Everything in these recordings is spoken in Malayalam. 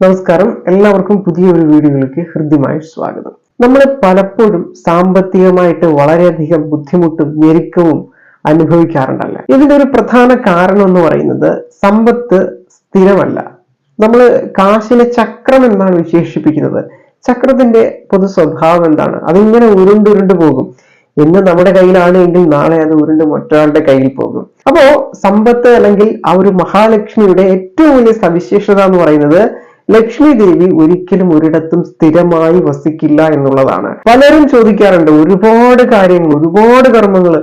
നമസ്കാരം. എല്ലാവർക്കും പുതിയൊരു വീഡിയോയിലേക്ക് ഹൃദ്യമായ സ്വാഗതം. നമ്മൾ പലപ്പോഴും സാമ്പത്തികമായിട്ട് വളരെയധികം ബുദ്ധിമുട്ടും ഞെരുക്കവും അനുഭവിക്കാറുണ്ടല്ലേ? ഇതിന്റെ ഒരു പ്രധാന കാരണം എന്ന് പറയുന്നത് സമ്പത്ത് സ്ഥിരമല്ല. നമ്മൾ കാശിനെ ചക്രം എന്നാണ് വിശേഷിപ്പിക്കുന്നത്. ചക്രത്തിന്റെ പൊതു സ്വഭാവം എന്താണ്? അതിങ്ങനെ ഉരുണ്ടുരുണ്ട് പോകും. ഇന്ന് നമ്മുടെ കയ്യിലാണ് എങ്കിൽ നാളെ അത് ഉരുണ്ട് മറ്റൊരാളുടെ കയ്യിൽ പോകും. അപ്പോ സമ്പത്ത് അല്ലെങ്കിൽ ആ ഒരു മഹാലക്ഷ്മിയുടെ ഏറ്റവും വലിയ സവിശേഷത എന്ന് പറയുന്നത് ലക്ഷ്മി ദേവി ഒരിക്കലും ഒരിടത്തും സ്ഥിരമായി വസിക്കില്ല എന്നുള്ളതാണ്. പലരും ചോദിക്കാറുണ്ട് ഒരുപാട് കാര്യങ്ങൾ ഒരുപാട് കർമ്മങ്ങൾ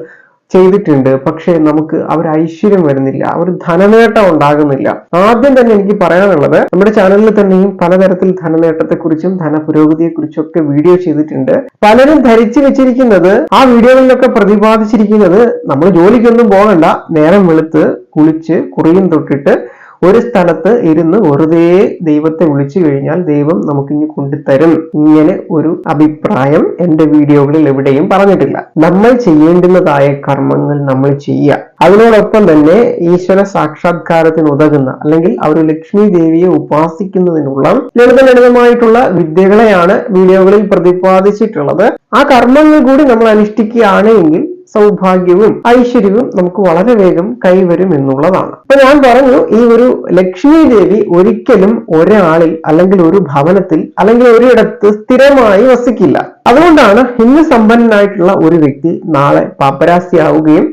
ചെയ്തിട്ടുണ്ട് പക്ഷേ നമുക്ക് അവർ ഐശ്വര്യം വരുന്നില്ല അവർ ധനനേട്ടം ഉണ്ടാകുന്നില്ല. ആദ്യം തന്നെ എനിക്ക് പറയാനുള്ളത് നമ്മുടെ ചാനലിൽ തന്നെയും പലതരത്തിൽ ധനനേട്ടത്തെക്കുറിച്ചും ധനപുരോഗതിയെക്കുറിച്ചും ഒക്കെ വീഡിയോ ചെയ്തിട്ടുണ്ട്. പലരും ധരിച്ചു വെച്ചിരിക്കുന്നത് ആ വീഡിയോകളിലൊക്കെ പ്രതിപാദിച്ചിരിക്കുന്നത് നമ്മൾ ജോലിക്കൊന്നും പോകണ്ട നേരം വെളുത്ത് കുളിച്ച് കുറിയും തൊട്ടിട്ട് ഒരു സ്ഥലത്ത് ഇരുന്ന് വെറുതെ ദൈവത്തെ വിളിച്ചു കഴിഞ്ഞാൽ ദൈവം നമുക്ക് ഇനി കൊണ്ടുതരും. ഇങ്ങനെ ഒരു അഭിപ്രായം എന്റെ വീഡിയോകളിൽ എവിടെയും പറഞ്ഞിട്ടില്ല. നമ്മൾ ചെയ്യേണ്ടുന്നതായ കർമ്മങ്ങൾ നമ്മൾ ചെയ്യുക. അതിനോടൊപ്പം തന്നെ ഈശ്വര സാക്ഷാത്കാരത്തിന് ഉതകുന്ന അല്ലെങ്കിൽ ഒരു ലക്ഷ്മി ദേവിയെ ഉപാസിക്കുന്നതിനുള്ള ലളിത ലളിതമായിട്ടുള്ള വിദ്യകളെയാണ് വീഡിയോകളിൽ പ്രതിപാദിച്ചിട്ടുള്ളത്. ആ കർമ്മങ്ങൾ കൂടി നമ്മൾ അനുഷ്ഠിക്കുകയാണ് എങ്കിൽ സൗഭാഗ്യവും ഐശ്വര്യവും നമുക്ക് വളരെ വേഗം കൈവരും എന്നുള്ളതാണ്. അപ്പൊ ഞാൻ പറഞ്ഞു ഈ ഒരു ലക്ഷ്മി ദേവി ഒരിക്കലും ഒരാളിൽ അല്ലെങ്കിൽ ഒരു ഭവനത്തിൽ അല്ലെങ്കിൽ ഒരിടത്ത് സ്ഥിരമായി വസിക്കില്ല. അതുകൊണ്ടാണ് ഇന്ന് സമ്പന്നനായിട്ടുള്ള ഒരു വ്യക്തി നാളെ പാപ്പരാസിയാവുകയും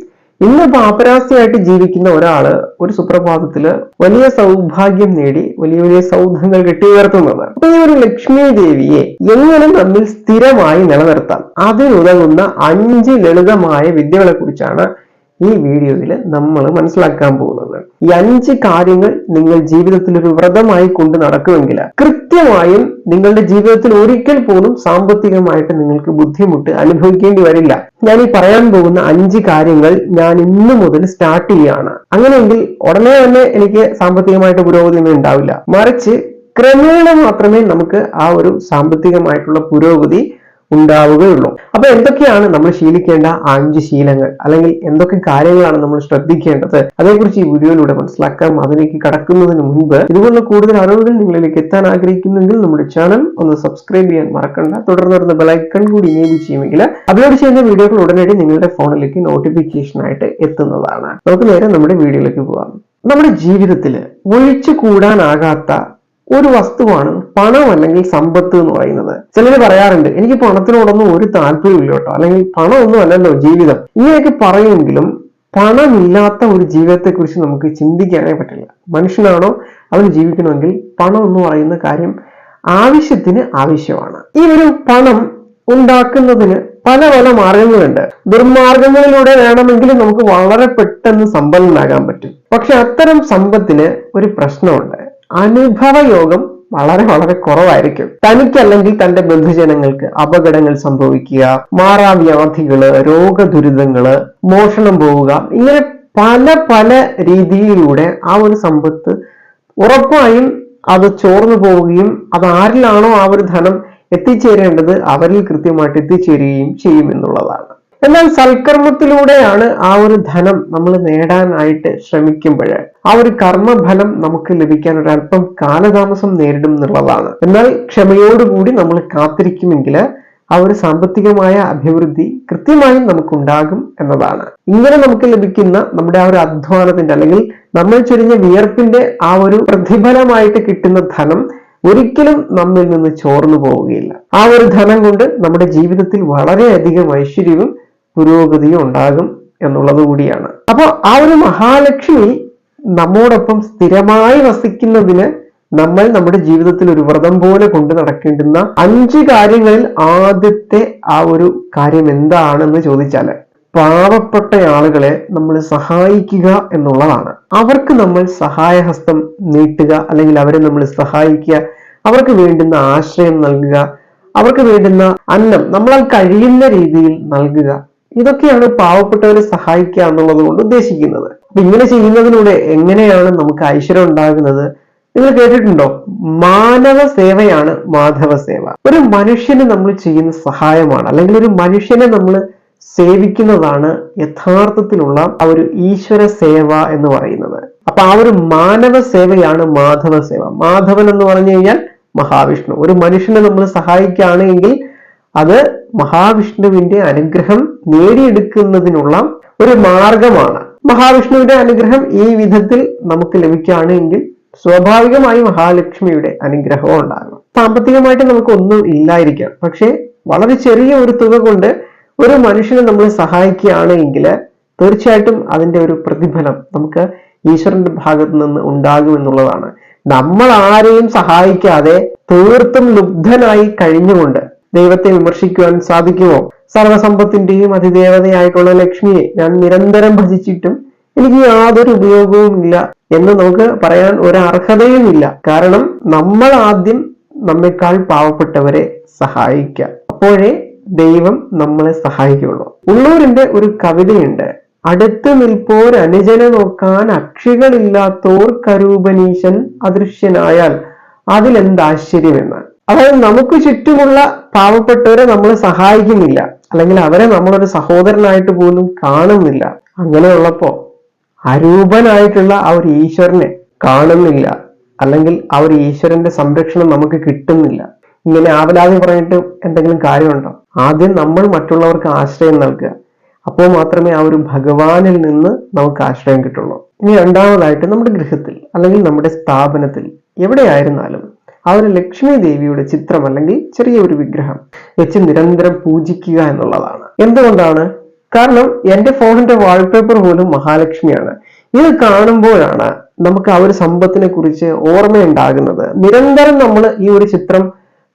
ഇന്ന് പാപ്പരാസിയായിട്ട് ജീവിക്കുന്ന ഒരാൾ ഒരു സുപ്രഭാതത്തിൽ വലിയ സൗഭാഗ്യം നേടി വലിയ വലിയ സൗധങ്ങൾ കെട്ടിയുയർത്തുന്നത് അപ്പൊ ഈ ഒരു ലക്ഷ്മി ദേവിയെ എങ്ങനെ നമ്മിൽ സ്ഥിരമായി നിലനിർത്താം? അതിനുതകുന്ന അഞ്ച് ലളിതമായ വിദ്യകളെ കുറിച്ചാണ് ഈ വീഡിയോയിൽ നമ്മൾ മനസ്സിലാക്കാൻ പോകുന്നത്. ഈ അഞ്ച് കാര്യങ്ങൾ നിങ്ങൾ ജീവിതത്തിൽ ഒരു വ്രതമായി കൊണ്ട് നടക്കുമെങ്കിൽ കൃത്യമായും നിങ്ങളുടെ ജീവിതത്തിൽ ഒരിക്കൽ പോലും സാമ്പത്തികമായിട്ട് നിങ്ങൾക്ക് ബുദ്ധിമുട്ട് അനുഭവിക്കേണ്ടി വരില്ല. ഞാൻ ഈ പറയാൻ പോകുന്ന അഞ്ച് കാര്യങ്ങൾ ഞാൻ ഇന്ന് മുതൽ സ്റ്റാർട്ട് ചെയ്യുകയാണ് അങ്ങനെയെങ്കിൽ ഉടനെ തന്നെ എനിക്ക് സാമ്പത്തികമായിട്ട് പുരോഗതി ഒന്നും ഉണ്ടാവില്ല. മറിച്ച് ക്രമേണ മാത്രമേ നമുക്ക് ആ ഒരു സാമ്പത്തികമായിട്ടുള്ള പുരോഗതി ഉണ്ടാവുകയുള്ളൂ. അപ്പൊ എന്തൊക്കെയാണ് നമ്മൾ ശീലിക്കേണ്ട അഞ്ച് ശീലങ്ങൾ? അല്ലെങ്കിൽ എന്തൊക്കെ കാര്യങ്ങളാണ് നമ്മൾ ശ്രദ്ധിക്കേണ്ടത്? അതേക്കുറിച്ച് ഈ വീഡിയോയിലൂടെ മനസ്സിലാക്കാം. അതിലേക്ക് കടക്കുന്നതിന് മുൻപ് ഇതുപോലുള്ള കൂടുതൽ അറിവുകൾ നിങ്ങളിലേക്ക് എത്താൻ ആഗ്രഹിക്കുന്നെങ്കിൽ നമ്മുടെ ചാനൽ ഒന്ന് സബ്സ്ക്രൈബ് ചെയ്യാൻ മറക്കണ്ട. തുടർന്ന് വരുന്ന ബെലൈക്കൺ കൂടി ഇനേബിൾ ചെയ്യുമെങ്കിൽ അപ്ലോഡ് ചെയ്യുന്ന വീഡിയോകൾ ഉടനടി നിങ്ങളുടെ ഫോണിലേക്ക് നോട്ടിഫിക്കേഷൻ ആയിട്ട് എത്തുന്നതാണ്. നമുക്ക് നേരെ നമ്മുടെ വീഡിയോയിലേക്ക് പോകാം. നമ്മുടെ ജീവിതത്തിൽ ഒഴിച്ചു കൂടാനാകാത്ത ഒരു വസ്തുവാണ് പണം അല്ലെങ്കിൽ സമ്പത്ത് എന്ന് പറയുന്നത്. ചിലർ പറയാറുണ്ട് എനിക്ക് പണത്തിനോടൊന്നും ഒരു താല്പര്യമില്ല കേട്ടോ. അല്ലെങ്കിൽ പണമൊന്നും അല്ലല്ലോ ജീവിതം. ഇങ്ങനെയൊക്കെ പറയുമെങ്കിലും പണമില്ലാത്ത ഒരു ജീവിതത്തെ കുറിച്ച് നമുക്ക് ചിന്തിക്കാനേ പറ്റില്ല. മനുഷ്യനാണോ? അവൻ ജീവിക്കണമെങ്കിൽ പണം എന്ന് പറയുന്ന കാര്യം ആവശ്യത്തിന് ആവശ്യമാണ്. ഈ ഒരു പണം ഉണ്ടാക്കുന്നതിന് പല പല മാർഗങ്ങളുണ്ട്. ദുർമാർഗങ്ങളിലൂടെ വേണമെങ്കിൽ നമുക്ക് വളരെ പെട്ടെന്ന് സമ്പന്നനാകാൻ പറ്റും. പക്ഷെ അത്തരം സമ്പത്തിന് ഒരു പ്രശ്നമുണ്ട്. അനുഭവയോഗം വളരെ വളരെ കുറവായിരിക്കും. തനിക്കല്ലെങ്കിൽ തന്റെ ബന്ധുജനങ്ങൾക്ക് അപകടങ്ങൾ സംഭവിക്കുക മാറാവ്യാധികൾ രോഗദുരിതങ്ങൾ മോഷണം പോവുക ഇങ്ങനെ പല പല രീതിയിലൂടെ ആ ഒരു സമ്പത്ത് ഉറപ്പായും അത് ചോർന്നു പോവുകയും അത് ആരിലാണോ ആ ഒരു ധനം എത്തിച്ചേരേണ്ടത് അവരിൽ കൃത്യമായിട്ട് എത്തിച്ചേരുകയും ചെയ്യും എന്നുള്ളതാണ്. എന്നാൽ സൽക്കർമ്മത്തിലൂടെയാണ് ആ ഒരു ധനം നമ്മൾ നേടാനായിട്ട് ശ്രമിക്കുമ്പോൾ ആ ഒരു കർമ്മഫലം നമുക്ക് ലഭിക്കാൻ ഒരല്പം കാലതാമസം നേരിടും എന്നുള്ളതാണ്. എന്നാൽ ക്ഷമയോടുകൂടി നമ്മൾ കാത്തിരിക്കുമെങ്കിൽ ആ ഒരു സാമ്പത്തികമായ അഭിവൃദ്ധി കൃത്യമായും നമുക്കുണ്ടാകും എന്നതാണ്. ഇങ്ങനെ നമുക്ക് ലഭിക്കുന്ന നമ്മുടെ ആ ഒരു അധ്വാനത്തിന്റെ അല്ലെങ്കിൽ നമ്മൾ ചൊരിഞ്ഞ വിയർപ്പിന്റെ ആ ഒരു പ്രതിഫലമായിട്ട് കിട്ടുന്ന ധനം ഒരിക്കലും നമ്മിൽ നിന്ന് ചോർന്നു പോവുകയില്ല. ആ ഒരു ധനം കൊണ്ട് നമ്മുടെ ജീവിതത്തിൽ വളരെയധികം ഐശ്വര്യവും പുരോഗതിയും ഉണ്ടാകും എന്നുള്ളത് കൂടിയാണ്. അപ്പോൾ ആ ഒരു മഹാലക്ഷ്മി നമ്മോടൊപ്പം സ്ഥിരമായി വസിക്കുന്നതിന് നമ്മൾ നമ്മുടെ ജീവിതത്തിൽ ഒരു വ്രതം പോലെ കൊണ്ട് നടക്കേണ്ടുന്ന അഞ്ച് കാര്യങ്ങളിൽ ആദ്യത്തെ ആ ഒരു കാര്യം എന്താണെന്ന് ചോദിച്ചാൽ പാവപ്പെട്ട ആളുകളെ നമ്മൾ സഹായിക്കുക എന്നുള്ളതാണ്. അവർക്ക് നമ്മൾ സഹായഹസ്തം നീട്ടുക അല്ലെങ്കിൽ അവരെ നമ്മൾ സഹായിക്കുക അവർക്ക് വേണ്ടുന്ന ആശ്രയം നൽകുക അവർക്ക് വേണ്ടുന്ന അന്നം നമ്മളാൽ കഴിയുന്ന രീതിയിൽ നൽകുക ഇതൊക്കെയാണ് പാവപ്പെട്ടവരെ സഹായിക്കുക എന്നുള്ളത് കൊണ്ട് ഉദ്ദേശിക്കുന്നത്. അപ്പൊ ഇങ്ങനെ ചെയ്യുന്നതിലൂടെ എങ്ങനെയാണ് നമുക്ക് ഐശ്വര്യം ഉണ്ടാകുന്നത്? നിങ്ങൾ കേട്ടിട്ടുണ്ടോ? മാനവ സേവയാണ് മാധവ സേവ. ഒരു മനുഷ്യന് നമ്മൾ ചെയ്യുന്ന സഹായമാണ് അല്ലെങ്കിൽ ഒരു മനുഷ്യനെ നമ്മൾ സേവിക്കുന്നതാണ് യഥാർത്ഥത്തിലുള്ള ആ ഒരു ഈശ്വര സേവ എന്ന് പറയുന്നത്. അപ്പൊ ആ ഒരു മാനവ സേവയാണ് മാധവ സേവ. മാധവൻ എന്ന് പറഞ്ഞു കഴിഞ്ഞാൽ മഹാവിഷ്ണു. ഒരു മനുഷ്യനെ നമ്മൾ സഹായിക്കുകയാണെങ്കിൽ അത് മഹാവിഷ്ണുവിന്റെ അനുഗ്രഹം നേടിയെടുക്കുന്നതിനുള്ള ഒരു മാർഗമാണ്. മഹാവിഷ്ണുവിന്റെ അനുഗ്രഹം ഈ വിധത്തിൽ നമുക്ക് ലഭിക്കുകയാണെങ്കിൽ സ്വാഭാവികമായി മഹാലക്ഷ്മിയുടെ അനുഗ്രഹവും ഉണ്ടാകണം സാമ്പത്തികമായിട്ട് നമുക്ക് ഒന്നും ഇല്ലായിരിക്കാം. പക്ഷെ വളരെ ചെറിയ ഒരു തുക കൊണ്ട് ഒരു മനുഷ്യനെ നമ്മൾ സഹായിക്കുകയാണ് എങ്കിൽ തീർച്ചയായിട്ടും അതിന്റെ ഒരു പ്രതിഫലം നമുക്ക് ഈശ്വരന്റെ ഭാഗത്ത് നിന്ന് ഉണ്ടാകും എന്നുള്ളതാണ്. നമ്മൾ ആരെയും സഹായിക്കാതെ തീർത്തും ലുബ്ധനായി കഴിഞ്ഞുകൊണ്ട് ദൈവത്തെ വിമർശിക്കുവാൻ സാധിക്കുമോ? സർവസമ്പത്തിന്റെയും അതിദേവതയായിട്ടുള്ള ലക്ഷ്മിയെ ഞാൻ നിരന്തരം ഭജിച്ചിട്ടും എനിക്ക് യാതൊരു ഉപയോഗവും ഇല്ല എന്ന് നമുക്ക് പറയാൻ ഒരു അർഹതയും ഇല്ല. കാരണം നമ്മൾ ആദ്യം നമ്മെക്കാൾ പാവപ്പെട്ടവരെ സഹായിക്കാം അപ്പോഴേ ദൈവം നമ്മളെ സഹായിക്കുള്ളൂ ഉള്ളൂരിന്റെ ഒരു കവിതയുണ്ട് അടുത്ത് നിൽപ്പോർ അനുജനെ നോക്കാൻ അക്ഷികളില്ലാത്തോർ കരൂപനീശൻ അദൃശ്യനായാൽ അതിലെന്താശ്ചര്യമെന്ന് അതായത് നമുക്ക് ചുറ്റുമുള്ള പാവപ്പെട്ടവരെ നമ്മൾ സഹായിക്കുന്നില്ല. അല്ലെങ്കിൽ അവരെ നമ്മളൊരു സഹോദരനായിട്ട് പോലും കാണുന്നില്ല. അങ്ങനെയുള്ളപ്പോ അരൂപനായിട്ടുള്ള ആ ഒരു ഈശ്വരനെ കാണുന്നില്ല. അല്ലെങ്കിൽ ആ ഒരു ഈശ്വരന്റെ സംരക്ഷണം നമുക്ക് കിട്ടുന്നില്ല. ഇങ്ങനെ ആവലാതി പറഞ്ഞിട്ട് എന്തെങ്കിലും കാര്യമുണ്ടോ? ആദ്യം നമ്മൾ മറ്റുള്ളവർക്ക് ആശ്രയം നൽകുക. അപ്പോൾ മാത്രമേ ആ ഒരു ഭഗവാനിൽ നിന്ന് നമുക്ക് ആശ്രയം കിട്ടുള്ളൂ. ഇനി രണ്ടാമതായിട്ട് നമ്മുടെ ഗൃഹത്തിൽ അല്ലെങ്കിൽ നമ്മുടെ സ്ഥാപനത്തിൽ എവിടെയായിരുന്നാലും ആ ഒരു ലക്ഷ്മി ദേവിയുടെ ചിത്രം അല്ലെങ്കിൽ ചെറിയ ഒരു വിഗ്രഹം വെച്ച് നിരന്തരം പൂജിക്കുക എന്നുള്ളതാണ്. എന്തുകൊണ്ടാണ്? കാരണം എന്റെ ഫോണിന്റെ വാൾപേപ്പർ പോലും മഹാലക്ഷ്മിയാണ്. ഇത് കാണുമ്പോഴാണ് നമുക്ക് ആ ഒരു സമ്പത്തിനെ കുറിച്ച് ഓർമ്മയുണ്ടാകുന്നത്. നിരന്തരം നമ്മൾ ഈ ഒരു ചിത്രം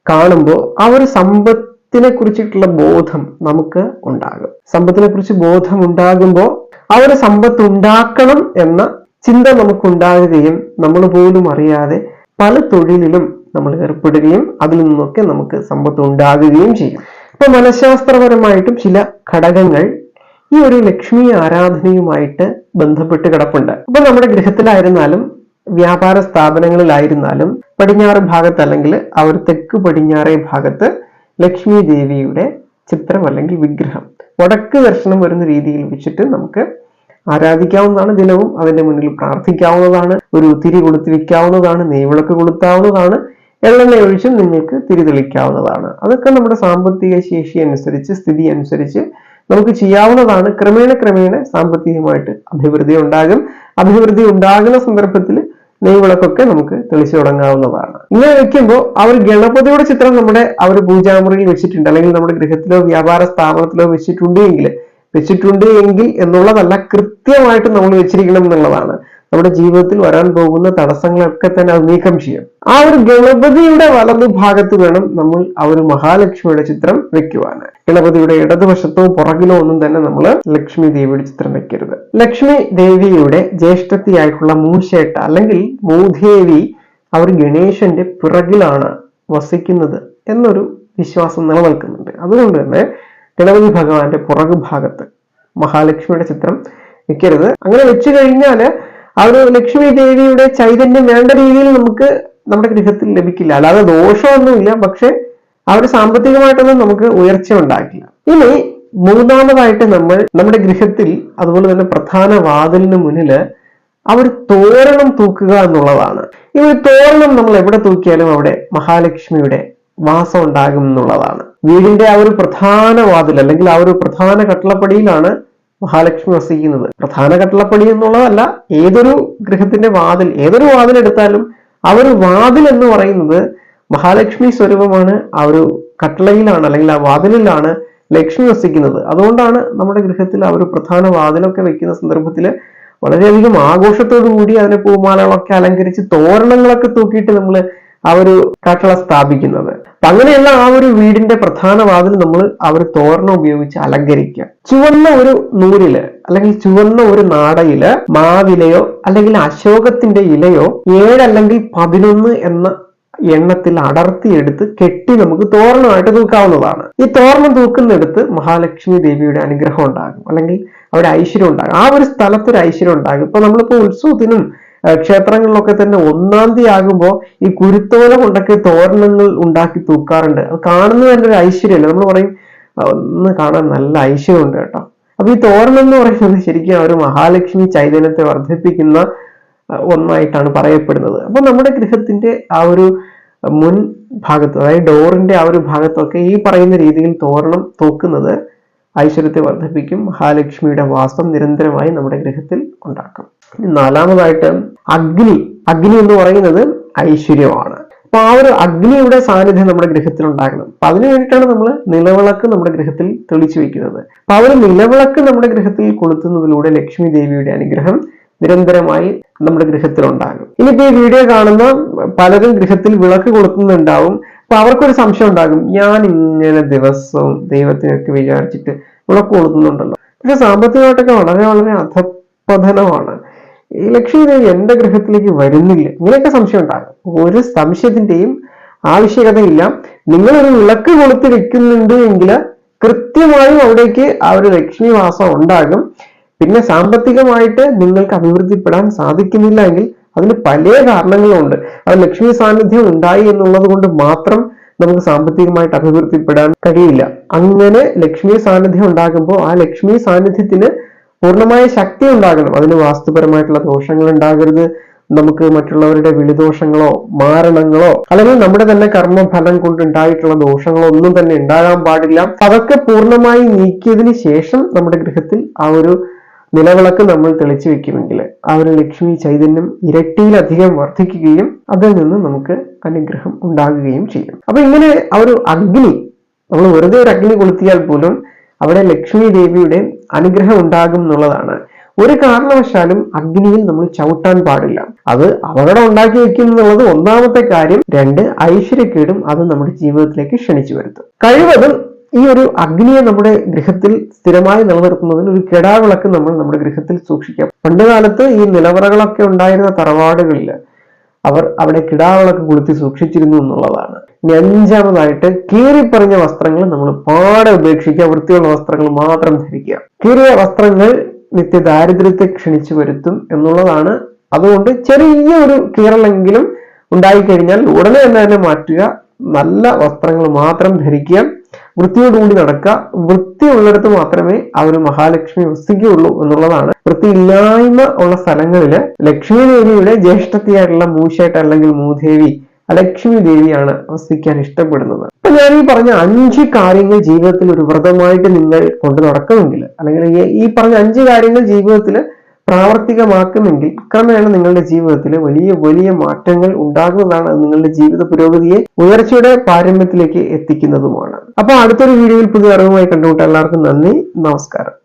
കാണുമ്പോൾ ആ ഒരു സമ്പത്തിനെ കുറിച്ചിട്ടുള്ള ബോധം നമുക്ക് ഉണ്ടാകും. സമ്പത്തിനെ കുറിച്ച് ബോധം ഉണ്ടാകുമ്പോൾ ആ ഒരു സമ്പത്ത് ഉണ്ടാക്കണം എന്ന ചിന്ത നമുക്ക് ഉണ്ടാകുകയും നമ്മൾ പോലും അറിയാതെ പല തൊഴിലിലും നമ്മൾ ഏർപ്പെടുകയും അതിൽ നിന്നൊക്കെ നമുക്ക് സമ്പത്ത് ഉണ്ടാകുകയും ചെയ്യും. ഇപ്പൊ മനഃശാസ്ത്രപരമായിട്ടും ചില ഘടകങ്ങൾ ഈ ഒരു ലക്ഷ്മി ആരാധനയുമായിട്ട് ബന്ധപ്പെട്ട് കിടപ്പുണ്ട്. അപ്പൊ നമ്മുടെ ഗൃഹത്തിലായിരുന്നാലും വ്യാപാര സ്ഥാപനങ്ങളിലായിരുന്നാലും പടിഞ്ഞാറ് ഭാഗത്ത് അല്ലെങ്കിൽ അവർ തെക്ക് പടിഞ്ഞാറേ ഭാഗത്ത് ലക്ഷ്മി ദേവിയുടെ ചിത്രം അല്ലെങ്കിൽ വിഗ്രഹം വടക്ക് ദർശനം വരുന്ന രീതിയിൽ വെച്ചിട്ട് നമുക്ക് ആരാധിക്കാവുന്നതാണ് ദിനവും അതിന്റെ മുന്നിൽ പ്രാർത്ഥിക്കാവുന്നതാണ് ഒരു തിരി കൊളുത്തി വെക്കാവുന്നതാണ് നെയ്വിളക്ക് കൊളുത്താവുന്നതാണ് എള്ളെണ്ണ ഒഴിച്ചും നിങ്ങൾക്ക് തിരിതെളിക്കാവുന്നതാണ്. അതൊക്കെ നമ്മുടെ സാമ്പത്തിക ശേഷി അനുസരിച്ച് സ്ഥിതി അനുസരിച്ച് നമുക്ക് ചെയ്യാവുന്നതാണ്. ക്രമേണ ക്രമേണ സാമ്പത്തികമായിട്ട് അഭിവൃദ്ധി ഉണ്ടാകും. അഭിവൃദ്ധി ഉണ്ടാകുന്ന സന്ദർഭത്തിൽ നെയ്വിളക്കൊക്കെ നമുക്ക് തെളിച്ചു തുടങ്ങാവുന്നതാണ്. ഇങ്ങനെ വെക്കുമ്പോൾ ഒരു ഗണപതിയുടെ ചിത്രം നമ്മുടെ അവർ പൂജാമുറിയിൽ വെച്ചിട്ടുണ്ട്. അല്ലെങ്കിൽ നമ്മുടെ ഗൃഹത്തിലോ വ്യാപാര സ്ഥാപനത്തിലോ വെച്ചിട്ടുണ്ട് എങ്കിൽ വെച്ചിട്ടുണ്ട് എങ്കിൽ എന്നുള്ളതല്ല കൃത്യമായിട്ട് നമ്മൾ വെച്ചിരിക്കണം എന്നുള്ളതാണ്. നമ്മുടെ ജീവിതത്തിൽ വരാൻ പോകുന്ന തടസ്സങ്ങളൊക്കെ തന്നെ അത് നീക്കം ചെയ്യും. ആ ഒരു ഗണപതിയുടെ വലതു ഭാഗത്ത് വേണം നമ്മൾ ആ ഒരു മഹാലക്ഷ്മിയുടെ ചിത്രം വെക്കുവാൻ. ഗണപതിയുടെ ഇടതുവശത്തോ പുറകിലോ ഒന്നും തന്നെ നമ്മൾ ലക്ഷ്മി ദേവിയുടെ ചിത്രം വെക്കരുത്. ലക്ഷ്മി ദേവിയുടെ ജ്യേഷ്ഠത്തിയായിട്ടുള്ള മൂശേട്ട അല്ലെങ്കിൽ മൂദേവി അവർ ഗണേശന്റെ പിറകിലാണ് വസിക്കുന്നത് എന്നൊരു വിശ്വാസം നിലനിൽക്കുന്നുണ്ട്. അതുകൊണ്ട് തന്നെ ഗണപതി ഭഗവാന്റെ പുറകു ഭാഗത്ത് മഹാലക്ഷ്മിയുടെ ചിത്രം വെക്കരുത്. അങ്ങനെ വെച്ചു കഴിഞ്ഞാൽ ആ ഒരു ലക്ഷ്മി ദേവിയുടെ ചൈതന്യം വേണ്ട രീതിയിൽ നമുക്ക് നമ്മുടെ ഗൃഹത്തിൽ ലഭിക്കില്ല. അല്ലാതെ ദോഷമൊന്നുമില്ല. പക്ഷെ ആ ഒരു സാമ്പത്തികമായിട്ടൊന്നും നമുക്ക് ഉയർച്ച ഉണ്ടാക്കില്ല ഇനി മൂന്നാമതായിട്ട് നമ്മൾ നമ്മുടെ ഗൃഹത്തിൽ അതുപോലെ തന്നെ പ്രധാന വാതിലിന് മുന്നിൽ ആ ഒരു തോരണം തൂക്കുക എന്നുള്ളതാണ്. ഈ ഒരു തോരണം നമ്മൾ എവിടെ തൂക്കിയാലും അവിടെ മഹാലക്ഷ്മിയുടെ വാസം ഉണ്ടാകും എന്നുള്ളതാണ്. വീടിന്റെ ആ ഒരു പ്രധാന വാതിൽ അല്ലെങ്കിൽ ആ ഒരു പ്രധാന കട്ടളപ്പടിയിലാണ് മഹാലക്ഷ്മി വസിക്കുന്നത്. പ്രധാന കട്ടളപ്പടി എന്നുള്ളതല്ല ഏതൊരു ഗൃഹത്തിന്റെ വാതിൽ ഏതൊരു വാതിൽ എടുത്താലും ആ ഒരു വാതിൽ എന്ന് പറയുന്നത് മഹാലക്ഷ്മി സ്വരൂപമാണ് ആ ഒരു കട്ടളയിലാണ് അല്ലെങ്കിൽ ആ വാതിലിലാണ് ലക്ഷ്മി വസിക്കുന്നത്. അതുകൊണ്ടാണ് നമ്മുടെ ഗൃഹത്തിൽ ആ ഒരു പ്രധാന വാതിലൊക്കെ വെക്കുന്ന സന്ദർഭത്തിൽ വളരെയധികം ആഘോഷത്തോടു കൂടി അതിനെ പൂമാലകളൊക്കെ അലങ്കരിച്ച് തോരണങ്ങളൊക്കെ തൂക്കിയിട്ട് നമ്മൾ ആ ഒരു കട്ടള സ്ഥാപിക്കുന്നത്. അപ്പൊ അങ്ങനെയുള്ള ആ ഒരു വീടിന്റെ പ്രധാന വാതിൽ നമ്മൾ ആ ഒരു തോരണം ഉപയോഗിച്ച് അലങ്കരിക്കുക. ചുവന്ന ഒരു നൂലിൽ അല്ലെങ്കിൽ ചുവന്ന ഒരു നാടയിൽ മാവിലയോ അല്ലെങ്കിൽ അശോകത്തിന്റെ ഇലയോ ഏഴ് അല്ലെങ്കിൽ പതിനൊന്ന് എന്ന എണ്ണത്തിൽ അടർത്തിയെടുത്ത് കെട്ടി നമുക്ക് തോരണമായിട്ട് തൂക്കാവുന്നതാണ്. ഈ തോരണം തൂക്കുന്നിടത്ത് മഹാലക്ഷ്മി ദേവിയുടെ അനുഗ്രഹം ഉണ്ടാകും. അല്ലെങ്കിൽ അവിടെ ഐശ്വര്യം ഉണ്ടാകും. ആ ഒരു സ്ഥലത്ത് ഒരു ഐശ്വര്യം ഉണ്ടാകും. ഇപ്പൊ നമ്മളിപ്പോ ഉത്സവത്തിനും ക്ഷേത്രങ്ങളിലൊക്കെ തന്നെ ഒന്നാം തീയതി ആകുമ്പോൾ ഈ കുരുത്തോല കൊണ്ടൊക്കെ തോരണങ്ങൾ ഉണ്ടാക്കി തൂക്കാറുണ്ട്. അത് കാണുന്നത് തന്നെ ഒരു ഐശ്വര്യമല്ലേ? നമ്മൾ പറയും ഒന്ന് കാണാൻ നല്ല ഐശ്വര്യമുണ്ട് കേട്ടോ. അപ്പൊ ഈ തോരണം എന്ന് പറയുന്നത് ശരിക്കും ഒരു മഹാലക്ഷ്മി ചൈതന്യത്തെ വർദ്ധിപ്പിക്കുന്ന ഒന്നായിട്ടാണ് പറയപ്പെടുന്നത്. അപ്പൊ നമ്മുടെ ഗൃഹത്തിന്റെ ആ ഒരു മുൻ ഭാഗത്ത് അതായത് ഡോറിന്റെ ആ ഒരു ഭാഗത്തൊക്കെ ഈ പറയുന്ന രീതിയിൽ തോരണം തൂക്കുന്നത് ഐശ്വര്യത്തെ വർദ്ധിപ്പിക്കും. മഹാലക്ഷ്മിയുടെ വാസം നിരന്തരമായി നമ്മുടെ ഗൃഹത്തിൽ ഉണ്ടാക്കും. നാലാമതായിട്ട് അഗ്നി. അഗ്നി എന്ന് പറയുന്നത് ഐശ്വര്യമാണ്. അപ്പൊ ആ ഒരു അഗ്നിയുടെ സാന്നിധ്യം നമ്മുടെ ഗൃഹത്തിൽ ഉണ്ടാകണം. അപ്പൊ അതിനു വേണ്ടിയിട്ടാണ് നമ്മൾ നിലവിളക്ക് നമ്മുടെ ഗൃഹത്തിൽ തെളിച്ചു വെക്കുന്നത്. അപ്പൊ ആ ഒരു നിലവിളക്ക് നമ്മുടെ ഗൃഹത്തിൽ കൊളുത്തുന്നതിലൂടെ ലക്ഷ്മി ദേവിയുടെ അനുഗ്രഹം നിരന്തരമായി നമ്മുടെ ഗൃഹത്തിൽ ഉണ്ടാകും ഇനിയിപ്പോ ഈ വീഡിയോ കാണുന്ന പലരും ഗൃഹത്തിൽ വിളക്ക് കൊളുത്തുന്നുണ്ടാവും. അപ്പൊ അവർക്കൊരു സംശയം ഉണ്ടാകും ഞാൻ ഇങ്ങനെ ദിവസവും ദൈവത്തിനൊക്കെ വിചാരിച്ചിട്ട് ഇവിടെ കൊടുക്കുന്നുണ്ടല്ലോ. പക്ഷെ സാമ്പത്തികമായിട്ടൊക്കെ വളരെ വളരെ അധപ്പതനമാണ് ഈ ലക്ഷ്മി ദേവി എന്റെ ഗൃഹത്തിലേക്ക് വരുന്നില്ല. ഇങ്ങനെയൊക്കെ സംശയം ഉണ്ടാകും. ഒരു സംശയത്തിന്റെയും ആവശ്യകതയില്ല. നിങ്ങളൊരു വിളക്ക് കൊളുത്തി വെക്കുന്നുണ്ട് എങ്കിൽ കൃത്യമായും അവിടേക്ക് ആ ഒരു ലക്ഷ്മി വാസം ഉണ്ടാകും. പിന്നെ സാമ്പത്തികമായിട്ട് നിങ്ങൾക്ക് അഭിവൃദ്ധിപ്പെടാൻ സാധിക്കുന്നില്ല എങ്കിൽ അതിന് പല കാരണങ്ങളുണ്ട്. അത് ലക്ഷ്മി സാന്നിധ്യം ഉണ്ടായി എന്നുള്ളത് കൊണ്ട് മാത്രം നമുക്ക് സാമ്പത്തികമായിട്ട് അഭിവൃദ്ധിപ്പെടാൻ കഴിയില്ല. അങ്ങനെ ലക്ഷ്മി സാന്നിധ്യം ഉണ്ടാകുമ്പോൾ ആ ലക്ഷ്മി സാന്നിധ്യത്തിന് പൂർണമായ ശക്തി ഉണ്ടാകണം. അതിന് വാസ്തുപരമായിട്ടുള്ള ദോഷങ്ങൾ ഉണ്ടാകരുത്. നമുക്ക് മറ്റുള്ളവരുടെ വിളിദോഷങ്ങളോ മാരണങ്ങളോ അല്ലെങ്കിൽ നമ്മുടെ തന്നെ കർമ്മഫലം കൊണ്ട് ഉണ്ടായിട്ടുള്ള ദോഷങ്ങളോ ഒന്നും തന്നെ ഉണ്ടാകാൻ പാടില്ല. അതൊക്കെ പൂർണമായി നീക്കിയതിന് ശേഷം നമ്മുടെ ഗൃഹത്തിൽ ആ ഒരു നിലവിളക്ക് നമ്മൾ തെളിച്ചു വെക്കുമെങ്കിൽ ആ ഒരു ലക്ഷ്മി ചൈതന്യം ഇരട്ടിയിലധികം വർദ്ധിക്കുകയും അതിൽ നിന്ന് നമുക്ക് അനുഗ്രഹം ഉണ്ടാകുകയും ചെയ്യും. അപ്പൊ ഇങ്ങനെ ആ ഒരു അഗ്നി നമ്മൾ വെറുതെ ഒരു അഗ്നി കൊളുത്തിയാൽ പോലും അവിടെ ലക്ഷ്മി ദേവിയുടെ അനുഗ്രഹം ഉണ്ടാകും എന്നുള്ളതാണ്. ഒരു കാരണവശാലും അഗ്നിയിൽ നമ്മൾ ചവിട്ടാൻ പാടില്ല. അത് അപകടം ഉണ്ടാക്കി വെക്കും എന്നുള്ളത് ഒന്നാമത്തെ കാര്യം. രണ്ട് ഐശ്വര്യക്കേടും അത് നമ്മുടെ ജീവിതത്തിലേക്ക് ക്ഷണിച്ചു വരുത്തും. കഴിവതും ഈ ഒരു അഗ്നിയെ നമ്മുടെ ഗൃഹത്തിൽ സ്ഥിരമായി നിലനിർത്തുന്നതിന് ഒരു കെടാവിളക്ക് നമ്മൾ നമ്മുടെ ഗൃഹത്തിൽ സൂക്ഷിക്കാം. പണ്ട് കാലത്ത് ഈ നിലവറകളൊക്കെ ഉണ്ടായിരുന്ന തറവാടുകളിൽ അവർ അവിടെ കിടാവിളക്ക് കൊളുത്തി സൂക്ഷിച്ചിരുന്നു എന്നുള്ളതാണ്. ഇനി അഞ്ചാമതായിട്ട് കീറിപ്പറഞ്ഞ വസ്ത്രങ്ങൾ നമ്മൾ പാടെ ഉപേക്ഷിക്കുക വൃത്തിയുള്ള വസ്ത്രങ്ങൾ മാത്രം ധരിക്കുക. കീറിയ വസ്ത്രങ്ങൾ നിത്യ ദാരിദ്ര്യത്തെ ക്ഷണിച്ചു വരുത്തും എന്നുള്ളതാണ്. അതുകൊണ്ട് ചെറിയ ഒരു കീറലെങ്കിലും ഉണ്ടായിക്കഴിഞ്ഞാൽ ഉടനെ തന്നെ അതിനെ മാറ്റുക നല്ല വസ്ത്രങ്ങൾ മാത്രം ധരിക്കുക. വൃത്തിയോടുകൂടി നടക്കുക. വൃത്തിയുള്ളിടത്ത് മാത്രമേ ആ ഒരു മഹാലക്ഷ്മി വസിക്കുകയുള്ളൂ എന്നുള്ളതാണ്. വൃത്തിയില്ലായ്മ ഉള്ള സ്ഥലങ്ങളിൽ ലക്ഷ്മി ദേവിയുടെ ജ്യേഷ്ഠത്തിയായിട്ടുള്ള മൂശേട്ട അല്ലെങ്കിൽ മൂദേവി ലക്ഷ്മി ദേവിയാണ് വസിക്കാൻ ഇഷ്ടപ്പെടുന്നത്. അപ്പൊ ഞാൻ ഈ പറഞ്ഞ അഞ്ച് കാര്യങ്ങൾ ജീവിതത്തിൽ ഒരു വ്രതമായിട്ട് നിങ്ങൾ കൊണ്ടു നടക്കുമെങ്കിൽ അല്ലെങ്കിൽ ഈ പറഞ്ഞ അഞ്ച് കാര്യങ്ങൾ ജീവിതത്തിൽ പ്രാവർത്തികമാക്കുമെങ്കിൽ ക്രമേണ നിങ്ങളുടെ ജീവിതത്തിൽ വലിയ വലിയ മാറ്റങ്ങൾ ഉണ്ടാകുന്നതാണ് നിങ്ങളുടെ ജീവിത പുരോഗതിയെ ഉയർച്ചയുടെ പാരമ്യത്തിലേക്ക് എത്തിക്കുന്നതുമാണ്. അപ്പോൾ അടുത്തൊരു വീഡിയോയിൽ പുതിയ അറിവുമായി കണ്ടുമുട്ടാം എല്ലാവർക്കും നന്ദി. നമസ്കാരം.